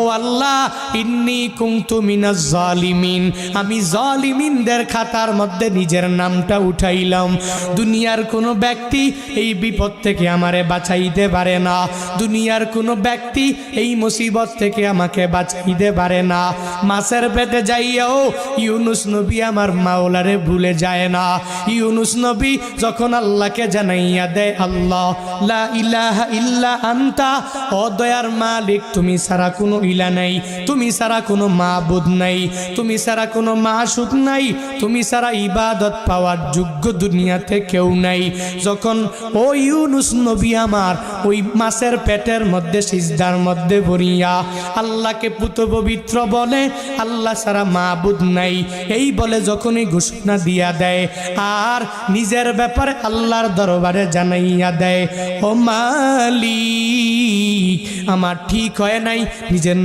ও আল্লাহ, ইন্নি কুংতু জালিমিন। আমি জালিমিনদের খাতার মধ্যে নিজের নামটা উঠাইলাম। দুনিয়ার কোনো ব্যক্তি এই বিপদ থেকে আমারে বাঁচাইতে পারে না। দুনিয়ার কোনো ব্যক্তি এই মুসিবত থেকে আমাকে বাঁচাইতে পারে না। মাছের পেটে যাইয়াও ইউনুস নবী আমার মাওলারে ভুলে যায় না। ইউনুস নবী যখন আল্লাহকে জানাইয়া দেয়, আল্লাহ, লা ইলাহা ইল্লা আন্তা, ও দয়ার মালিক, তুমি সারা কোনো ইলা নাই, তুমি ছাড়া কোনো মাবুদ নাই, তুমি ছাড়া কোনো মাসুদ নাই, তুমি ছাড়া ইবাদত পাওয়ার যোগ্য দুনিয়াতে কেউ নাই। যখন ও ইউনুস নবী আমার ওই মাছের পেটের মধ্যে, সিজদার মধ্যে ভরিয়া আল্লাহকে পুত পবিত্র বলে, আল্লাহ ছাড়া মাবুদ নাই। এই বলে যখনই ঘোষণা দিয়া দেয়, আর নিজের ব্যাপারে আল্লাহর দরবারে জানাইয়া দেয়, ও মালিক আমার ঠিক হয় নাই নিজের